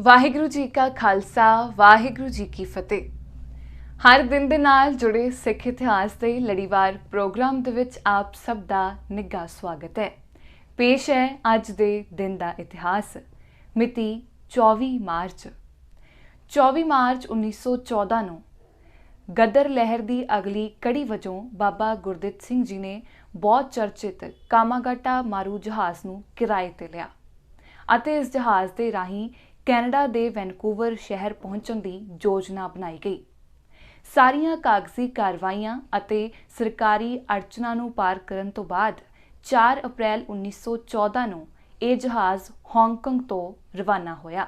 ਵਾਹਿਗੁਰੂ ਜੀ ਕਾ ਖਾਲਸਾ, ਵਾਹਿਗੁਰੂ ਜੀ ਕੀ ਫਤਿਹ। ਹਰ ਦਿਨ ਦੇ ਨਾਲ ਜੁੜੇ ਸਿੱਖ ਇਤਿਹਾਸ ਦੇ ਲੜੀਵਾਰ ਪ੍ਰੋਗਰਾਮ ਦੇ ਵਿੱਚ ਆਪ ਸਭ ਦਾ ਨਿੱਘਾ ਸਵਾਗਤ ਹੈ। ਪੇਸ਼ ਹੈ ਅੱਜ ਦੇ ਦਿਨ ਦਾ ਇਤਿਹਾਸ, ਮਿਤੀ 24 ਮਾਰਚ। 24 ਮਾਰਚ 1914 ਨੂੰ ਗਦਰ ਲਹਿਰ ਦੀ ਅਗਲੀ ਕੜੀ ਵਜੋਂ ਬਾਬਾ ਗੁਰਦਿੱਤ ਸਿੰਘ ਜੀ ਨੇ ਬਹੁਤ ਚਰਚਿਤ ਕਾਮਾਗਾਟਾ ਮਾਰੂ ਜਹਾਜ਼ ਨੂੰ ਕਿਰਾਏ ਤੇ ਲਿਆ ਅਤੇ ਇਸ ਜਹਾਜ਼ ਦੇ ਰਾਹੀਂ ਕੈਨੇਡਾ ਦੇ ਵੈਨਕੂਵਰ ਸ਼ਹਿਰ ਪਹੁੰਚਣ ਦੀ ਯੋਜਨਾ ਬਣਾਈ ਗਈ। ਸਾਰੀਆਂ ਕਾਗਜ਼ੀ ਕਾਰਵਾਈਆਂ ਅਤੇ ਸਰਕਾਰੀ ਅੜਚਨਾਂ ਨੂੰ ਪਾਰ ਕਰਨ ਤੋਂ ਬਾਅਦ 4 ਅਪ੍ਰੈਲ 1914 ਨੂੰ ਇਹ ਜਹਾਜ਼ ਹਾਂਗਕਾਂਗ ਤੋਂ ਰਵਾਨਾ ਹੋਇਆ।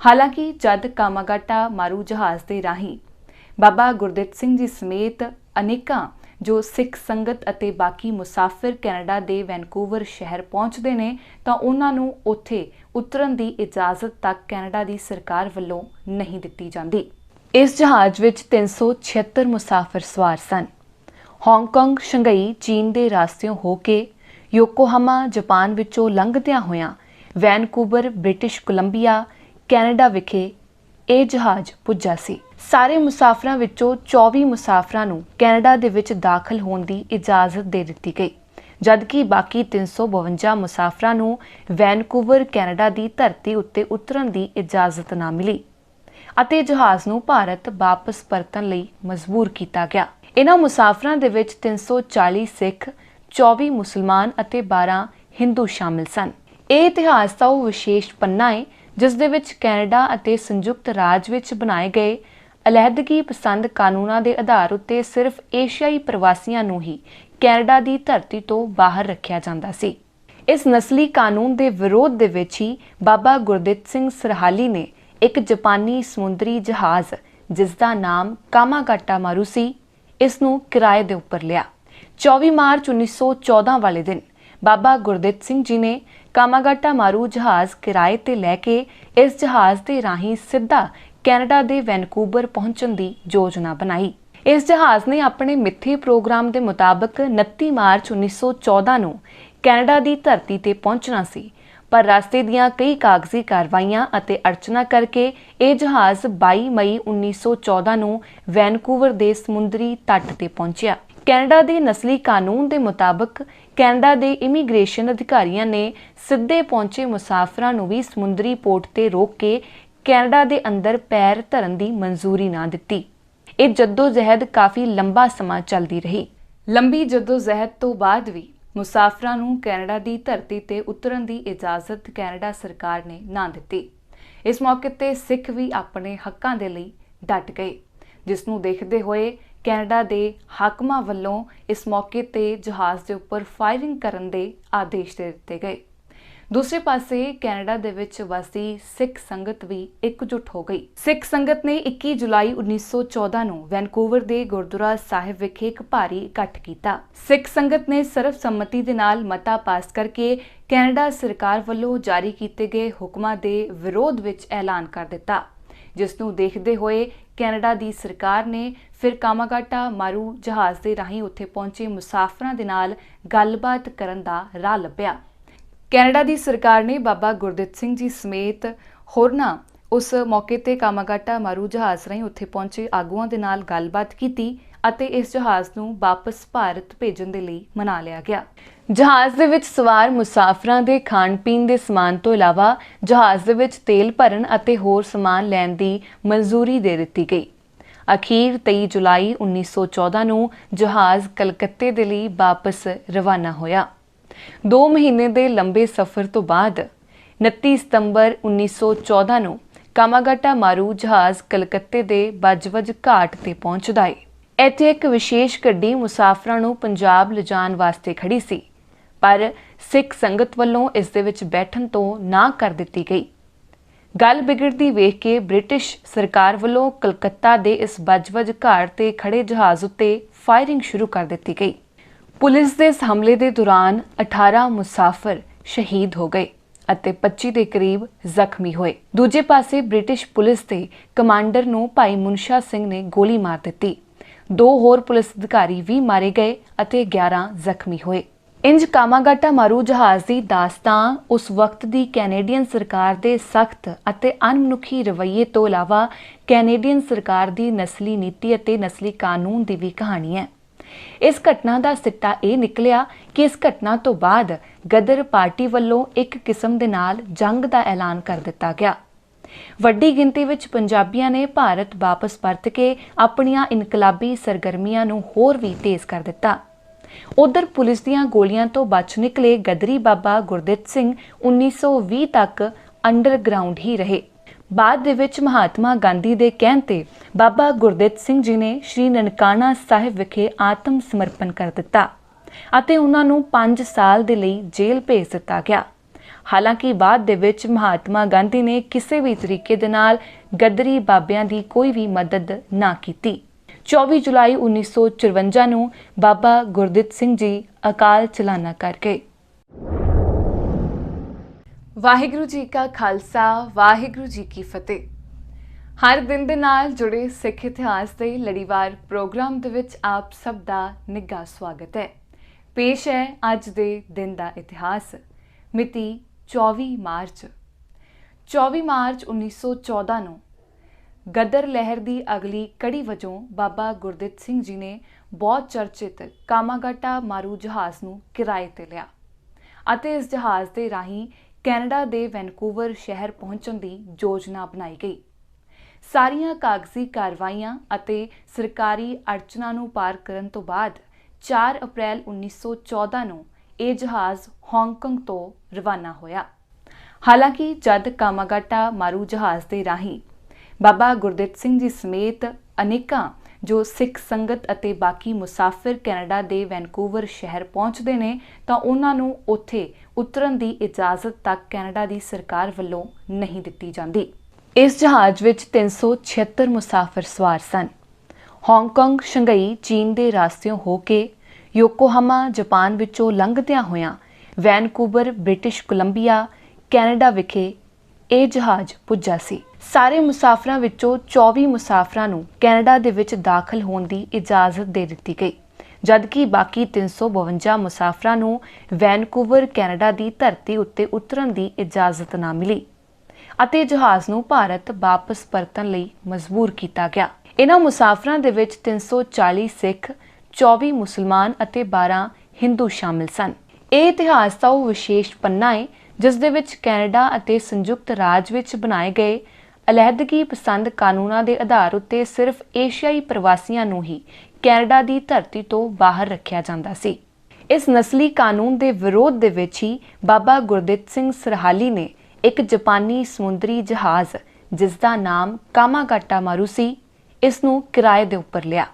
ਹਾਲਾਂਕਿ ਜਦ ਕਾਮਾਗਾਟਾ ਮਾਰੂ ਜਹਾਜ਼ ਦੇ ਰਾਹੀਂ ਬਾਬਾ ਗੁਰਦਿੱਤ ਸਿੰਘ ਜੀ ਸਮੇਤ ਅਨੇਕਾਂ ਜੋ ਸਿੱਖ ਸੰਗਤ ਅਤੇ ਬਾਕੀ ਮੁਸਾਫਿਰ ਕੈਨੇਡਾ ਦੇ ਵੈਨਕੂਵਰ ਸ਼ਹਿਰ ਪਹੁੰਚਦੇ ਨੇ ਤਾਂ ਉਹਨਾਂ ਨੂੰ ਉੱਥੇ ਉਤਰਨ ਦੀ ਇਜਾਜ਼ਤ ਤੱਕ ਕੈਨੇਡਾ ਦੀ ਸਰਕਾਰ ਵੱਲੋਂ ਨਹੀਂ ਦਿੱਤੀ ਜਾਂਦੀ। ਇਸ ਜਹਾਜ਼ ਵਿੱਚ 376 ਮੁਸਾਫ਼ਰ ਸਵਾਰ ਸਨ। ਹਾਂਗਕਾਂਗ, ਸ਼ੰਘਾਈ, ਚੀਨ ਦੇ ਰਾਸਤਿਓਂ ਹੋ ਕੇ ਯੋਕੋਹਾਮਾ, ਜਾਪਾਨ ਵਿੱਚੋਂ ਲੰਘਦਿਆਂ ਹੋਇਆਂ ਵੈਨਕੂਵਰ, ਬ੍ਰਿਟਿਸ਼ ਕੋਲੰਬੀਆ, ਕੈਨੇਡਾ ਵਿਖੇ ਇਹ ਜਹਾਜ਼ ਪੁੱਜਾ ਸੀ। ਸਾਰੇ ਮੁਸਾਫਰਾਂ ਵਿੱਚੋਂ 24 ਮੁਸਾਫਰਾਂ ਨੂੰ ਕੈਨੇਡਾ ਦੇ ਵਿੱਚ ਦਾਖਲ ਹੋਣ ਦੀ ਇਜਾਜ਼ਤ ਦੇ ਦਿੱਤੀ ਗਈ। ਜਦਕਿ ਬਾਕੀ 352 ਮੁਸਾਫਰਾਂ ਨੂੰ ਵੈਨਕੂਵਰ, ਕੈਨੇਡਾ ਦੀ ਧਰਤੀ ਉੱਤੇ ਉਤਰਨ ਦੀ ਇਜਾਜ਼ਤ ਨਾ ਮਿਲੀ ਅਤੇ ਜਹਾਜ਼ ਨੂੰ ਭਾਰਤ ਵਾਪਸ ਪਰਤਣ ਲਈ ਮਜਬੂਰ ਕੀਤਾ ਗਿਆ। ਇਹਨਾਂ ਮੁਸਾਫਰਾਂ ਦੇ ਵਿੱਚ 340 ਸਿੱਖ 24 ਮੁਸਲਮਾਨ ਅਤੇ 12 ਹਿੰਦੂ ਸ਼ਾਮਿਲ ਸਨ। ਇਹ ਇਤਿਹਾਸ ਦਾ ਉਹ ਵਿਸ਼ੇਸ਼ ਪੰਨਾ ਹੈ ਜਿਸ ਦੇ ਵਿੱਚ ਕੈਨੇਡਾ ਅਤੇ ਸੰਯੁਕਤ ਰਾਜ ਵਿੱਚ ਬਣਾਏ ਗਏ ਅਲਹਿਦਗੀ ਪਸੰਦ ਕਾਨੂੰਨਾਂ ਦੇ ਆਧਾਰ ਉੱਤੇ ਸਿਰਫ ਏਸ਼ੀਆਈ ਪ੍ਰਵਾਸੀਆਂ ਨੂੰ ਹੀ ਕੈਨੇਡਾ ਦੀ ਧਰਤੀ ਤੋਂ ਬਾਹਰ ਰੱਖਿਆ ਜਾਂਦਾ ਸੀ। ਇਸ ਨਸਲੀ ਕਾਨੂੰਨ ਦੇ ਵਿਰੋਧ ਦੇ ਵਿੱਚ ਹੀ ਬਾਬਾ ਗੁਰਦਿੱਤ ਸਿੰਘ ਸਰਹਾਲੀ ਨੇ ਇੱਕ ਜਾਪਾਨੀ ਸਮੁੰਦਰੀ ਜਹਾਜ਼ ਜਿਸ ਦਾ ਨਾਮ ਕਾਮਾਗਾਟਾ ਮਾਰੂ ਸੀ ਇਸ ਨੂੰ ਕਿਰਾਏ ਦੇ ਉੱਪਰ ਲਿਆ। 24 ਮਾਰਚ 1914 ਵਾਲੇ ਦਿਨ ਬਾਬਾ ਗੁਰਦਿੱਤ ਸਿੰਘ ਜੀ ਨੇ ਕਾਮਾਗਾਟਾ ਮਾਰੂ ਜਹਾਜ਼ ਕਿਰਾਏ ਤੇ ਲੈ ਕੇ ਇਸ ਜਹਾਜ਼ ਦੇ ਰਾਹੀਂ ਸਿੱਧਾ ਕੈਨੇਡਾ ਦੇ ਵੈਨਕੂਵਰ ਪਹੁੰਚਣ ਦੀ ਯੋਜਨਾ ਬਣਾਈ। ਇਸ ਜਹਾਜ਼ ਨੇ ਆਪਣੇ ਮਿੱਥੇ ਪ੍ਰੋਗਰਾਮ ਦੇ ਮੁਤਾਬਕ 29 ਮਾਰਚ 1914 ਨੂੰ ਕੈਨੇਡਾ ਦੀ ਧਰਤੀ ਤੇ ਪਹੁੰਚਣਾ ਸੀ। ਪਰ ਰਸਤੇ ਦੀਆਂ ਕਈ ਕਾਗਜ਼ੀ ਕਾਰਵਾਈਆਂ ਅਤੇ ਅੜਚਨਾ ਕਰਕੇ ਇਹ ਜਹਾਜ਼ 22 ਮਈ 1914 ਨੂੰ ਵੈਨਕੂਵਰ ਦੇ ਸਮੁੰਦਰੀ ਤੱਟ ਤੇ ਪਹੁੰਚਿਆ। ਕੈਨੇਡਾ ਦੇ ਨਸਲੀ ਕਾਨੂੰਨ ਦੇ ਮੁਤਾਬਕ ਕੈਨੇਡਾ ਦੇ ਇਮੀਗ੍ਰੇਸ਼ਨ ਅਧਿਕਾਰੀਆਂ ਨੇ ਸਿੱਧੇ ਪਹੁੰਚੇ ਮੁਸਾਫਰਾਂ ਨੂੰ ਵੀ ਸਮੁੰਦਰੀ ਪੋਰਟ ਤੇ ਰੋਕ ਕੇ ਕੈਨੇਡਾ ਦੇ ਅੰਦਰ ਪੈਰ ਧਰਨ ਦੀ ਮਨਜ਼ੂਰੀ ਨਾ ਦਿੱਤੀ। ਇਹ ਜੱਦੋ-ਜਹਿਦ ਕਾਫੀ ਲੰਬਾ ਸਮਾਂ ਚੱਲਦੀ ਰਹੀ। ਲੰਬੀ ਜੱਦੋ-ਜਹਿਦ ਤੋਂ ਬਾਅਦ ਵੀ ਮੁਸਾਫਰਾਂ ਨੂੰ ਕੈਨੇਡਾ ਦੀ ਧਰਤੀ ਤੇ ਉਤਰਨ ਦੀ ਇਜਾਜ਼ਤ ਕੈਨੇਡਾ ਸਰਕਾਰ ਨੇ ਨਾ ਦਿੱਤੀ। ਇਸ ਮੌਕੇ ਤੇ ਸਿੱਖ ਵੀ ਆਪਣੇ ਹੱਕਾਂ ਦੇ ਲਈ ਡਟ ਗਏ, ਜਿਸ ਨੂੰ ਦੇਖਦੇ ਹੋਏ ਕੈਨੇਡਾ ਦੇ ਹਾਕਮਾਂ ਵੱਲੋਂ ਇਸ ਮੌਕੇ ਤੇ ਜਹਾਜ਼ ਦੇ ਉੱਪਰ ਫਾਇਰਿੰਗ ਕਰਨ ਦੇ ਆਦੇਸ਼ ਦੇ ਦਿੱਤੇ ਗਏ। ਦੂਸਰੇ ਪਾਸੇ ਕੈਨੇਡਾ ਦੇ ਵਿੱਚ ਵਸੀ ਸਿੱਖ ਸੰਗਤ ਵੀ ਇਕਜੁੱਟ ਹੋ ਗਈ। ਸਿੱਖ ਸੰਗਤ ਨੇ 21 ਜੁਲਾਈ 1914 ਨੂੰ ਵੈਨਕੂਵਰ ਦੇ ਗੁਰਦੁਆਰਾ ਸਾਹਿਬ ਵਿਖੇ ਇੱਕ ਭਾਰੀ ਇਕੱਠ ਕੀਤਾ। ਸਿੱਖ ਸੰਗਤ ਨੇ ਸਰਬਸੰਮਤੀ ਦੇ ਨਾਲ ਮਤਾ ਪਾਸ ਕਰਕੇ ਕੈਨੇਡਾ ਸਰਕਾਰ ਵੱਲੋਂ ਜਾਰੀ ਕੀਤੇ ਗਏ ਹੁਕਮਾਂ ਦੇ ਵਿਰੋਧ ਵਿੱਚ ਐਲਾਨ ਕਰ ਦਿੱਤਾ। ਜਿਸ ਨੂੰ ਦੇਖਦੇ ਹੋਏ ਕੈਨੇਡਾ ਦੀ ਸਰਕਾਰ ਨੇ ਫਿਰ ਕਾਮਾਗਾਟਾ, ਮਾਰੂ ਜਹਾਜ਼ ਦੇ ਰਾਹੀਂ ਉੱਥੇ ਪਹੁੰਚੇ ਮੁਸਾਫਰਾਂ ਦੇ ਨਾਲ ਗੱਲਬਾਤ ਕਰਨ ਦਾ ਰਾਹ ਲੱਭਿਆ। ਕੈਨੇਡਾ ਦੀ ਸਰਕਾਰ ਨੇ ਬਾਬਾ ਗੁਰਦਿੱਤ ਸਿੰਘ ਜੀ ਸਮੇਤ ਹੋਰਨਾਂ ਉਸ ਮੌਕੇ ਤੇ ਕਾਮਾਗਾਟਾ, ਮਾਰੂ ਜਹਾਜ਼ ਰਾਹੀਂ ਉੱਥੇ ਪਹੁੰਚੇ ਆਗੂਆਂ ਦੇ ਨਾਲ ਗੱਲਬਾਤ ਕੀਤੀ ਅਤੇ ਇਸ ਜਹਾਜ਼ ਨੂੰ ਵਾਪਸ ਭਾਰਤ ਭੇਜਣ ਦੇ ਲਈ ਮਨਾ ਲਿਆ ਗਿਆ। ਜਹਾਜ਼ ਦੇ ਵਿੱਚ ਸਵਾਰ ਮੁਸਾਫਰਾਂ ਦੇ ਖਾਣ ਪੀਣ ਦੇ ਸਮਾਨ ਤੋਂ ਇਲਾਵਾ ਜਹਾਜ਼ ਦੇ ਵਿੱਚ ਤੇਲ ਭਰਨ ਅਤੇ ਹੋਰ ਸਮਾਨ ਲੈਣ ਦੀ ਮਨਜ਼ੂਰੀ ਦੇ ਦਿੱਤੀ ਗਈ। ਅਖੀਰ 23 ਜੁਲਾਈ 1914 ਨੂੰ ਜਹਾਜ਼ ਕਲਕੱਤੇ ਦੇ ਲਈ ਵਾਪਸ ਰਵਾਨਾ ਹੋਇਆ। 2 ਮਹੀਨੇ ਦੇ ਲੰਬੇ ਸਫ਼ਰ ਤੋਂ ਬਾਅਦ 29 ਸਤੰਬਰ 1914 ਨੂੰ ਕਾਮਾਗਾਟਾ ਮਾਰੂ ਜਹਾਜ਼ ਕਲਕੱਤੇ ਦੇ ਬਜਵਜ ਘਾਟ ਤੇ ਪਹੁੰਚਦਾ ਹੈ ਇੱਥੇ ਇੱਕ ਵਿਸ਼ੇਸ਼ ਗੱਡੀ ਮੁਸਾਫਰਾਂ ਨੂੰ ਪੰਜਾਬ ਲਿਜਾਣ ਵਾਸਤੇ ਖੜੀ ਸੀ, ਪਰ ਸਿੱਖ ਸੰਗਤ ਵੱਲੋਂ ਇਸ ਦੇ ਵਿੱਚ ਬੈਠਣ ਤੋਂ ਨਾ ਕਰ ਦਿੱਤੀ ਗਈ। ਗੱਲ ਵਿਗੜਦੀ ਵੇਖ ਕੇ ਬ੍ਰਿਟਿਸ਼ ਸਰਕਾਰ ਵੱਲੋਂ ਕਲਕੱਤਾ ਦੇ ਇਸ ਬਜਵਜ ਘਾਟ ਤੇ ਖੜੇ ਜਹਾਜ਼ ਉੱਤੇ ਫਾਇਰਿੰਗ ਸ਼ੁਰੂ ਕਰ ਦਿੱਤੀ ਗਈ। ਪੁਲਿਸ ਦੇ ਇਸ ਹਮਲੇ ਦੇ ਦੌਰਾਨ 18 ਮੁਸਾਫਰ ਸ਼ਹੀਦ ਹੋ ਗਏ ਅਤੇ 25 ਦੇ ਕਰੀਬ ਜ਼ਖਮੀ ਹੋਏ। ਦੂਜੇ ਪਾਸੇ ਬ੍ਰਿਟਿਸ਼ ਪੁਲਿਸ ਦੇ ਕਮਾਂਡਰ ਨੂੰ ਭਾਈ ਮੁਨਸ਼ਾ ਸਿੰਘ ਨੇ ਗੋਲੀ ਮਾਰ ਦਿੱਤੀ। ਦੋ ਹੋਰ ਪੁਲਿਸ ਅਧਿਕਾਰੀ ਵੀ ਮਾਰੇ ਗਏ ਅਤੇ 11 ਜ਼ਖਮੀ ਹੋਏ। ਇੰਜ ਕਾਮਾਗਾਟਾ ਮਾਰੂ ਜਹਾਜ਼ ਦੀ ਦਾਸਤਾਨ ਉਸ ਵਕਤ ਦੀ ਕੈਨੇਡੀਅਨ ਸਰਕਾਰ ਦੇ ਸਖਤ ਅਤੇ ਅਣਮਨੁੱਖੀ ਰਵੱਈਏ ਤੋਂ ਇਲਾਵਾ ਕੈਨੇਡੀਅਨ ਸਰਕਾਰ ਦੀ ਨਸਲੀ ਨੀਤੀ ਅਤੇ ਨਸਲੀ ਕਾਨੂੰਨ ਦੀ ਵੀ ਕਹਾਣੀ ਹੈ। ਇਸ ਘਟਨਾ ਦਾ ਸਿੱਟਾ ਇਹ ਨਿਕਲਿਆ ਕਿ ਇਸ ਘਟਨਾ ਤੋਂ ਬਾਅਦ ਗਦਰ ਪਾਰਟੀ ਵੱਲੋਂ ਇੱਕ ਕਿਸਮ ਦੇ ਨਾਲ ਜੰਗ ਦਾ ਐਲਾਨ ਕਰ ਦਿੱਤਾ ਗਿਆ। ਵੱਡੀ ਗਿਣਤੀ ਵਿੱਚ ਪੰਜਾਬੀਆਂ ਨੇ ਭਾਰਤ ਵਾਪਸ ਪਰਤ ਕੇ ਆਪਣੀਆਂ ਇਨਕਲਾਬੀ ਸਰਗਰਮੀਆਂ ਨੂੰ ਹੋਰ ਵੀ ਤੇਜ਼ ਕਰ ਦਿੱਤਾ। ਉਧਰ ਪੁਲਿਸ ਦੀਆਂ ਗੋਲੀਆਂ ਤੋਂ ਬਚ ਨਿਕਲੇ ਗਦਰੀ ਬਾਬਾ ਗੁਰਦਿੱਤ ਸਿੰਘ 1920 ਤੱਕ ਅੰਡਰਗਰਾਉਂਡ ਹੀ ਰਹੇ। ਬਾਅਦ ਦੇ ਵਿੱਚ ਮਹਾਤਮਾ ਗਾਂਧੀ ਦੇ ਕਹਿਣ ਤੇ ਬਾਬਾ ਗੁਰਦਿੱਤ ਸਿੰਘ ਜੀ ਨੇ ਸ਼੍ਰੀ ਨਨਕਾਣਾ ਸਾਹਿਬ ਵਿਖੇ ਆਤਮ ਸਮਰਪਣ ਕਰ ਦਿੱਤਾ ਅਤੇ ਉਹਨਾਂ ਨੂੰ 5 ਸਾਲ ਦੇ ਲਈ ਜੇਲ੍ਹ ਭੇਜ ਦਿੱਤਾ ਗਿਆ। ਹਾਲਾਂਕਿ ਬਾਅਦ ਦੇ ਵਿੱਚ ਮਹਾਤਮਾ ਗਾਂਧੀ ਨੇ ਕਿਸੇ ਵੀ ਤਰੀਕੇ ਦੇ ਨਾਲ ਗੱਦਰੀ ਬਾਬਿਆਂ ਦੀ ਕੋਈ ਵੀ ਮਦਦ ਨਾ ਕੀਤੀ। 24 ਜੁਲਾਈ 1954 ਨੂੰ ਬਾਬਾ ਗੁਰਦਿੱਤ ਸਿੰਘ ਜੀ ਅਕਾਲ ਚਲਾਣਾ ਕਰ ਗਏ। ਵਾਹਿਗੁਰੂ ਜੀ ਕਾ ਖਾਲਸਾ, ਵਾਹਿਗੁਰੂ ਜੀ ਕੀ ਫਤਿਹ। ਹਰ ਦਿਨ ਦੇ ਨਾਲ ਜੁੜੇ ਸਿੱਖ ਇਤਿਹਾਸ ਦੇ ਲੜੀਵਾਰ ਪ੍ਰੋਗਰਾਮ ਦੇ ਵਿੱਚ ਆਪ ਸਭ ਦਾ ਨਿੱਘਾ ਸਵਾਗਤ ਹੈ। ਪੇਸ਼ ਹੈ ਅੱਜ ਦੇ ਦਿਨ ਦਾ ਇਤਿਹਾਸ, ਮਿਤੀ 24 ਮਾਰਚ। 24 ਮਾਰਚ 1914 ਨੂੰ ਗਦਰ ਲਹਿਰ ਦੀ ਅਗਲੀ ਕੜੀ ਵਜੋਂ ਬਾਬਾ ਗੁਰਦਿੱਤ ਸਿੰਘ ਜੀ ਨੇ ਬਹੁਤ ਚਰਚਿਤ ਕਾਮਾਗਾਟਾ ਮਾਰੂ ਜਹਾਜ਼ ਨੂੰ ਕਿਰਾਏ ਤੇ ਲਿਆ ਅਤੇ ਇਸ ਜਹਾਜ਼ ਦੇ ਰਾਹੀਂ ਕੈਨੇਡਾ ਦੇ ਵੈਨਕੂਵਰ ਸ਼ਹਿਰ ਪਹੁੰਚਣ ਦੀ ਯੋਜਨਾ ਬਣਾਈ ਗਈ। ਸਾਰੀਆਂ ਕਾਗਜ਼ੀ ਕਾਰਵਾਈਆਂ ਅਤੇ ਸਰਕਾਰੀ ਅੜਚਨਾਂ ਨੂੰ ਪਾਰ ਕਰਨ ਤੋਂ ਬਾਅਦ 4 ਅਪ੍ਰੈਲ 1914 ਨੂੰ ਇਹ ਜਹਾਜ਼ ਹਾਂਗਕਾਂਗ ਤੋਂ ਰਵਾਨਾ ਹੋਇਆ। ਹਾਲਾਂਕਿ ਜਦ ਕਾਮਾਗਾਟਾ ਮਾਰੂ ਜਹਾਜ਼ ਦੇ ਰਾਹੀਂ ਬਾਬਾ ਗੁਰਦਿੱਤ ਸਿੰਘ ਜੀ ਸਮੇਤ ਅਨੇਕਾਂ ਜੋ ਸਿੱਖ ਸੰਗਤ ਅਤੇ ਬਾਕੀ ਮੁਸਾਫਿਰ ਕੈਨੇਡਾ ਦੇ ਵੈਨਕੂਵਰ ਸ਼ਹਿਰ ਪਹੁੰਚਦੇ ਨੇ, ਤਾਂ ਉਹਨਾਂ ਨੂੰ ਉੱਥੇ ਉਤਰਨ ਦੀ ਇਜਾਜ਼ਤ ਤੱਕ ਕੈਨੇਡਾ ਦੀ ਸਰਕਾਰ ਵੱਲੋਂ ਨਹੀਂ ਦਿੱਤੀ ਜਾਂਦੀ। ਇਸ ਜਹਾਜ਼ ਵਿੱਚ 376 ਮੁਸਾਫਿਰ ਸਵਾਰ ਸਨ। ਹਾਂਗਕਾਂਗ, ਸ਼ੰਘਾਈ, ਚੀਨ ਦੇ ਰਾਸਤਿਓਂ ਹੋ ਕੇ ਯੋਕੋਹਾਮਾ, ਜਾਪਾਨ ਵਿੱਚੋਂ ਲੰਘਦਿਆਂ ਹੋਇਆਂ ਵੈਨਕੂਵਰ, ਬ੍ਰਿਟਿਸ਼ ਕੋਲੰਬੀਆ, ਕੈਨੇਡਾ ਵਿਖੇ ਇਹ ਜਹਾਜ਼ ਪੁੱਜਾ ਸੀ। ਸਾਰੇ ਮੁਸਾਫਰਾਂ ਵਿੱਚੋਂ 24 ਮੁਸਾਫਰਾਂ ਨੂੰ ਕੈਨੇਡਾ ਦੇ ਵਿੱਚ ਦਾਖਲ ਹੋਣ ਦੀ ਇਜਾਜ਼ਤ ਦੇ ਦਿੱਤੀ ਗਈ। ਜਦਕਿ ਬਾਕੀ 352 ਮੁਸਾਫਰਾਂ ਨੂੰ ਵੈਨਕੂਵਰ, ਕੈਨੇਡਾ ਦੀ ਧਰਤੀ ਉੱਤੇ ਉਤਰਨ ਦੀ ਇਜਾਜ਼ਤ ਨਾ ਮਿਲੀ ਅਤੇ ਜਹਾਜ਼ ਨੂੰ ਭਾਰਤ ਵਾਪਸ ਪਰਤਣ ਲਈ ਮਜਬੂਰ ਕੀਤਾ ਗਿਆ। ਇਹਨਾਂ ਮੁਸਾਫਰਾਂ ਦੇ ਵਿੱਚ 340 ਸਿੱਖ 24 ਮੁਸਲਮਾਨ ਅਤੇ 12 ਹਿੰਦੂ ਸ਼ਾਮਿਲ ਸਨ। ਇਹ ਇਤਿਹਾਸ ਦਾ ਉਹ ਵਿਸ਼ੇਸ਼ ਪੰਨਾ ਹੈ ਜਿਸ ਦੇ ਵਿੱਚ ਕੈਨੇਡਾ ਅਤੇ ਸੰਯੁਕਤ ਰਾਜ ਵਿੱਚ ਬਣਾਏ ਗਏ ਅਲਹਿਦਗੀ ਪਸੰਦ ਕਾਨੂੰਨਾਂ ਦੇ ਆਧਾਰ ਉੱਤੇ ਸਿਰਫ ਏਸ਼ੀਆਈ ਪ੍ਰਵਾਸੀਆਂ ਨੂੰ ਹੀ ਕੈਨੇਡਾ ਦੀ ਧਰਤੀ ਤੋਂ ਬਾਹਰ ਰੱਖਿਆ ਜਾਂਦਾ ਸੀ। ਇਸ ਨਸਲੀ ਕਾਨੂੰਨ ਦੇ ਵਿਰੋਧ ਦੇ ਵਿੱਚ ਹੀ ਬਾਬਾ ਗੁਰਦਿੱਤ ਸਿੰਘ ਸਰਹਾਲੀ ਨੇ ਇੱਕ ਜਾਪਾਨੀ ਸਮੁੰਦਰੀ ਜਹਾਜ਼ ਜਿਸ ਦਾ ਨਾਮ ਕਾਮਾਗਾਟਾ ਮਾਰੂ ਸੀ ਇਸ ਨੂੰ ਕਿਰਾਏ ਦੇ ਉੱਪਰ ਲਿਆ।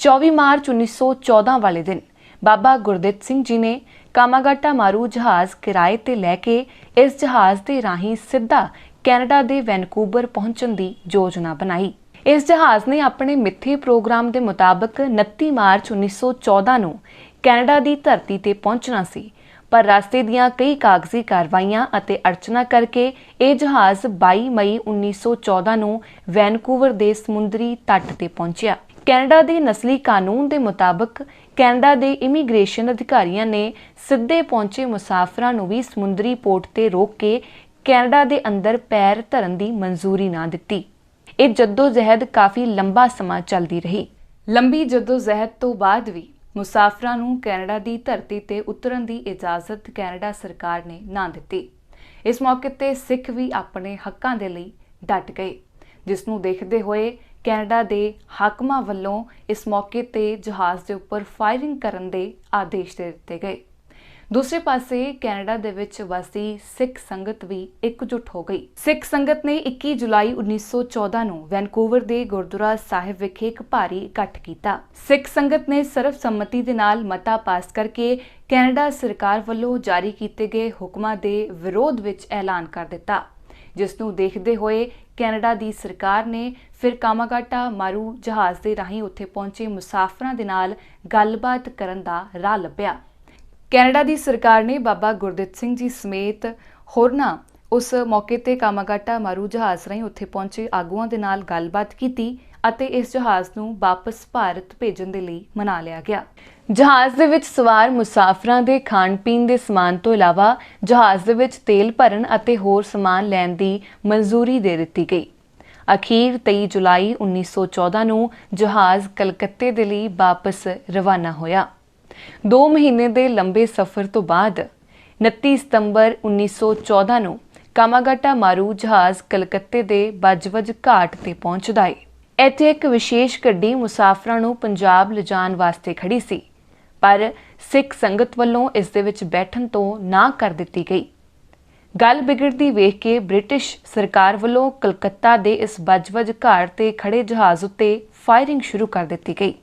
24 ਮਾਰਚ 1914 ਵਾਲੇ ਦਿਨ ਬਾਬਾ ਗੁਰਦਿੱਤ ਸਿੰਘ ਜੀ ਨੇ ਕਾਮਾਗਾਟਾ ਮਾਰੂ ਜਹਾਜ਼ ਕਿਰਾਏ ਤੇ ਲੈ ਕੇ ਇਸ ਜਹਾਜ਼ ਦੇ ਰਾਹੀਂ ਸਿੱਧਾ ਕੈਨੇਡਾ ਦੇ ਵੈਨਕੂਵਰ ਪਹੁੰਚਣ ਦੀ ਯੋਜਨਾ ਬਣਾਈ। ਇਸ ਜਹਾਜ਼ ਨੇ ਆਪਣੇ ਮਿੱਥੇ ਪ੍ਰੋਗਰਾਮ ਦੇ ਮੁਤਾਬਕ 29 ਮਾਰਚ 1914 ਨੂੰ ਕੈਨੇਡਾ ਦੀ ਧਰਤੀ ਤੇ ਪਹੁੰਚਣਾ ਸੀ, ਪਰ ਰਸਤੇ ਦੀਆਂ ਕਈ ਕਾਗਜ਼ੀ ਕਾਰਵਾਈਆਂ ਅਤੇ ਅੜਚਨਾ ਕਰਕੇ ਇਹ ਜਹਾਜ਼ 22 ਮਈ 1914 ਨੂੰ ਵੈਨਕੂਵਰ ਦੇ ਸਮੁੰਦਰੀ ਤੱਟ ਤੇ ਪਹੁੰਚਿਆ। ਕੈਨੇਡਾ ਦੇ ਨਸਲੀ ਕਾਨੂੰਨ ਦੇ ਮੁਤਾਬਕ ਕੈਨੇਡਾ ਦੇ ਇਮੀਗ੍ਰੇਸ਼ਨ ਅਧਿਕਾਰੀਆਂ ਨੇ ਸਿੱਧੇ ਪਹੁੰਚੇ ਮੁਸਾਫਰਾਂ ਨੂੰ ਵੀ ਸਮੁੰਦਰੀ ਪੋਰਟ ਤੇ ਰੋਕ ਕੇ ਕੈਨੇਡਾ ਦੇ ਅੰਦਰ ਪੈਰ ਧਰਨ ਦੀ ਮਨਜ਼ੂਰੀ ਨਾ ਦਿੱਤੀ। ਇਹ ਜਹਿਦ ਕਾਫੀ ਲੰਬਾ ਸਮਾਂ ਚੱਲਦੀ ਰਹੀ। ਲੰਬੀ ਜਹਿਦ ਤੋਂ ਬਾਅਦ ਵੀ ਮੁਸਾਫਰਾਂ ਨੂੰ ਕੈਨੇਡਾ ਦੀ ਧਰਤੀ ਤੇ ਉਤਰਨ ਦੀ ਇਜਾਜ਼ਤ ਕੈਨੇਡਾ ਸਰਕਾਰ ਨੇ ਨਾ ਦਿੱਤੀ। ਇਸ ਮੌਕੇ ਤੇ ਸਿੱਖ ਵੀ ਆਪਣੇ ਹੱਕਾਂ ਦੇ ਲਈ ਡਟ ਗਏ, ਜਿਸ ਨੂੰ ਦੇਖਦੇ ਹੋਏ ਕੈਨੇਡਾ ਦੇ ਹਾਕਮਾਂ ਵੱਲੋਂ ਇਸ ਮੌਕੇ ਤੇ ਜਹਾਜ਼ ਦੇ ਉੱਪਰ ਫਾਇਰਿੰਗ ਕਰਨ ਦੇ ਆਦੇਸ਼ ਦੇ ਦਿੱਤੇ ਗਏ। ਦੂਸਰੇ ਪਾਸੇ ਕੈਨੇਡਾ ਦੇ ਵਿੱਚ ਵਸਦੀ ਸਿੱਖ ਸੰਗਤ ਵੀ ਇਕਜੁੱਟ ਹੋ ਗਈ। ਸਿੱਖ ਸੰਗਤ ਨੇ 21 ਜੁਲਾਈ 1914 ਨੂੰ ਵੈਨਕੂਵਰ ਦੇ ਗੁਰਦੁਆਰਾ ਸਾਹਿਬ ਵਿਖੇ ਇੱਕ ਭਾਰੀ ਇਕੱਠ ਕੀਤਾ। ਸਿੱਖ ਸੰਗਤ ਨੇ ਸਰਬਸੰਮਤੀ ਦੇ ਨਾਲ ਮਤਾ ਪਾਸ ਕਰਕੇ ਕੈਨੇਡਾ ਸਰਕਾਰ ਵੱਲੋਂ ਜਾਰੀ ਕੀਤੇ ਗਏ ਹੁਕਮਾਂ ਦੇ ਵਿਰੋਧ ਵਿੱਚ ਐਲਾਨ ਕਰ ਦਿੱਤਾ। ਜਿਸ ਨੂੰ ਦੇਖਦੇ ਹੋਏ ਕੈਨੇਡਾ ਦੀ ਸਰਕਾਰ ਨੇ ਫਿਰ ਕਾਮਾਗਾਟਾ, ਮਾਰੂ ਜਹਾਜ਼ ਦੇ ਰਾਹੀਂ ਉੱਥੇ ਪਹੁੰਚੇ ਮੁਸਾਫਰਾਂ ਦੇ ਨਾਲ ਗੱਲਬਾਤ ਕਰਨ ਦਾ ਰਾਹ ਲੱਭਿਆ। ਕੈਨੇਡਾ ਦੀ ਸਰਕਾਰ ਨੇ ਬਾਬਾ ਗੁਰਦਿੱਤ ਸਿੰਘ ਜੀ ਸਮੇਤ ਹੋਰਨਾਂ ਉਸ ਮੌਕੇ ਤੇ ਕਾਮਾਗਾਟਾ ਮਾਰੂ ਜਹਾਜ਼ ਰਾਹੀਂ ਉੱਥੇ ਪਹੁੰਚੇ ਆਗੂਆਂ ਦੇ ਨਾਲ ਗੱਲਬਾਤ ਕੀਤੀ ਅਤੇ ਇਸ ਜਹਾਜ਼ ਨੂੰ ਵਾਪਸ ਭਾਰਤ ਭੇਜਣ ਦੇ ਲਈ ਮਨਾ ਲਿਆ ਗਿਆ। ਜਹਾਜ਼ ਦੇ ਵਿੱਚ ਸਵਾਰ ਮੁਸਾਫਰਾਂ ਦੇ ਖਾਣ ਪੀਣ ਦੇ ਸਮਾਨ ਤੋਂ ਇਲਾਵਾ ਜਹਾਜ਼ ਦੇ ਵਿੱਚ ਤੇਲ ਭਰਨ ਅਤੇ ਹੋਰ ਸਮਾਨ ਲੈਣ ਦੀ ਮਨਜ਼ੂਰੀ ਦੇ ਦਿੱਤੀ ਗਈ। ਅਖੀਰ 23 ਜੁਲਾਈ 1914 ਨੂੰ ਜਹਾਜ਼ ਕਲਕੱਤੇ ਦੇ ਲਈ ਵਾਪਸ ਰਵਾਨਾ ਹੋਇਆ। 2 ਮਹੀਨੇ ਦੇ ਲੰਬੇ ਸਫ਼ਰ ਤੋਂ ਬਾਅਦ 29 ਸਤੰਬਰ 1914 ਨੂੰ ਕਾਮਾਗਾਟਾ ਮਾਰੂ ਜਹਾਜ਼ ਕਲਕੱਤੇ ਦੇ ਬਜਵਜ ਘਾਟ ਤੇ ਪਹੁੰਚਦਾ ਹੈ ਇੱਥੇ ਇੱਕ ਵਿਸ਼ੇਸ਼ ਗੱਡੀ ਮੁਸਾਫਰਾਂ ਨੂੰ ਪੰਜਾਬ ਲਿਜਾਣ ਵਾਸਤੇ ਖੜੀ ਸੀ, ਪਰ ਸਿੱਖ ਸੰਗਤ ਵੱਲੋਂ ਇਸ ਦੇ ਵਿੱਚ ਬੈਠਣ ਤੋਂ ਨਾ ਕਰ ਦਿੱਤੀ ਗਈ। ਗੱਲ ਵਿਗੜਦੀ ਵੇਖ ਕੇ ਬ੍ਰਿਟਿਸ਼ ਸਰਕਾਰ ਵੱਲੋਂ ਕਲਕੱਤਾ ਦੇ ਇਸ ਬੱਜਵਜ ਘਾਟ ਤੇ ਖੜੇ ਜਹਾਜ਼ ਉੱਤੇ ਫਾਇਰਿੰਗ ਸ਼ੁਰੂ ਕਰ ਦਿੱਤੀ ਗਈ।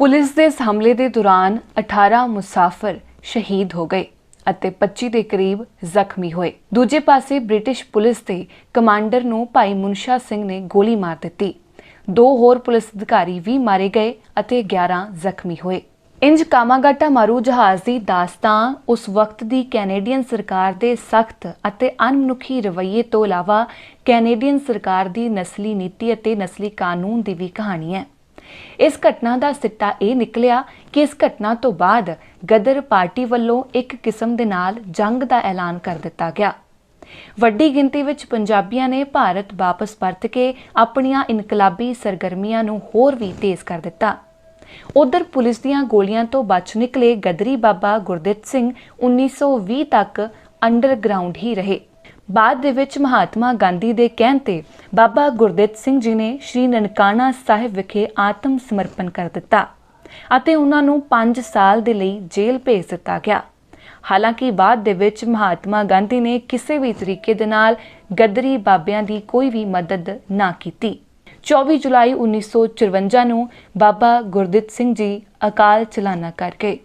ਪੁਲਿਸ ਦੇ ਇਸ ਹਮਲੇ ਦੇ ਦੌਰਾਨ 18 ਮੁਸਾਫਰ ਸ਼ਹੀਦ ਹੋ ਗਏ ਅਤੇ 25 ਦੇ ਕਰੀਬ ਜ਼ਖਮੀ ਹੋਏ। ਦੂਜੇ ਪਾਸੇ ਬ੍ਰਿਟਿਸ਼ ਪੁਲਿਸ ਦੇ ਕਮਾਂਡਰ ਨੂੰ ਭਾਈ ਮੁਨਸ਼ਾ ਸਿੰਘ ਨੇ ਗੋਲੀ ਮਾਰ ਦਿੱਤੀ। ਦੋ ਹੋਰ ਪੁਲਿਸ ਅਧਿਕਾਰੀ ਵੀ ਮਾਰੇ ਗਏ ਅਤੇ 11 ਜ਼ਖਮੀ ਹੋਏ। ਇੰਜ ਕਾਮਾਗਾਟਾ ਮਾਰੂ ਜਹਾਜ਼ ਦੀ ਦਾਸਤਾਨ ਉਸ ਵਕਤ ਦੀ ਕੈਨੇਡੀਅਨ ਸਰਕਾਰ ਦੇ ਸਖਤ ਅਤੇ ਅਨਮਨੁੱਖੀ ਰਵੱਈਏ ਤੋਂ ਇਲਾਵਾ ਕੈਨੇਡੀਅਨ ਸਰਕਾਰ ਦੀ ਨਸਲੀ ਨੀਤੀ ਅਤੇ ਨਸਲੀ ਕਾਨੂੰਨ ਦੀ ਵੀ ਕਹਾਣੀ ਹੈ। ਇਸ ਘਟਨਾ ਦਾ ਸਿੱਟਾ ਇਹ ਨਿਕਲਿਆ ਕਿ ਇਸ ਘਟਨਾ ਤੋਂ ਬਾਅਦ ਗਦਰ ਪਾਰਟੀ ਵੱਲੋਂ ਇੱਕ ਕਿਸਮ ਦੇ ਨਾਲ ਜੰਗ ਦਾ ਐਲਾਨ ਕਰ ਦਿੱਤਾ ਗਿਆ। ਵੱਡੀ ਗਿਣਤੀ ਵਿੱਚ ਪੰਜਾਬੀਆਂ ਨੇ ਭਾਰਤ ਵਾਪਸ ਪਰਤ ਕੇ ਆਪਣੀਆਂ ਇਨਕਲਾਬੀ ਸਰਗਰਮੀਆਂ ਨੂੰ ਹੋਰ ਵੀ ਤੇਜ਼ ਕਰ ਦਿੱਤਾ। ਉਧਰ ਪੁਲਿਸ ਦੀਆਂ ਗੋਲੀਆਂ ਤੋਂ ਬਚ ਨਿਕਲੇ ਗਦਰੀ ਬਾਬਾ ਗੁਰਦਿੱਤ ਸਿੰਘ 1920 ਤੱਕ ਅੰਡਰਗਰਾਉਂਡ ਹੀ ਰਹੇ। ਬਾਅਦ ਦੇ ਵਿੱਚ ਮਹਾਤਮਾ ਗਾਂਧੀ ਦੇ ਕਹਿਣ ਤੇ ਬਾਬਾ ਗੁਰਦਿੱਤ ਸਿੰਘ ਜੀ ਨੇ ਸ਼੍ਰੀ ਨਨਕਾਣਾ ਸਾਹਿਬ ਵਿਖੇ ਆਤਮ ਸਮਰਪਣ ਕਰ ਦਿੱਤਾ ਅਤੇ ਉਹਨਾਂ ਨੂੰ 5 ਸਾਲ ਦੇ ਲਈ ਜੇਲ੍ਹ ਭੇਜ ਦਿੱਤਾ ਗਿਆ। ਹਾਲਾਂਕਿ ਬਾਅਦ ਦੇ ਵਿੱਚ ਮਹਾਤਮਾ ਗਾਂਧੀ ਨੇ ਕਿਸੇ ਵੀ ਤਰੀਕੇ ਦੇ ਨਾਲ ਗੱਦਰੀ ਬਾਬਿਆਂ ਦੀ ਕੋਈ ਵੀ ਮਦਦ ਨਾ ਕੀਤੀ। 24 ਜੁਲਾਈ 1954 ਨੂੰ ਬਾਬਾ ਗੁਰਦਿੱਤ ਸਿੰਘ ਜੀ ਅਕਾਲ ਚਲਾਣਾ ਕਰ ਗਏ।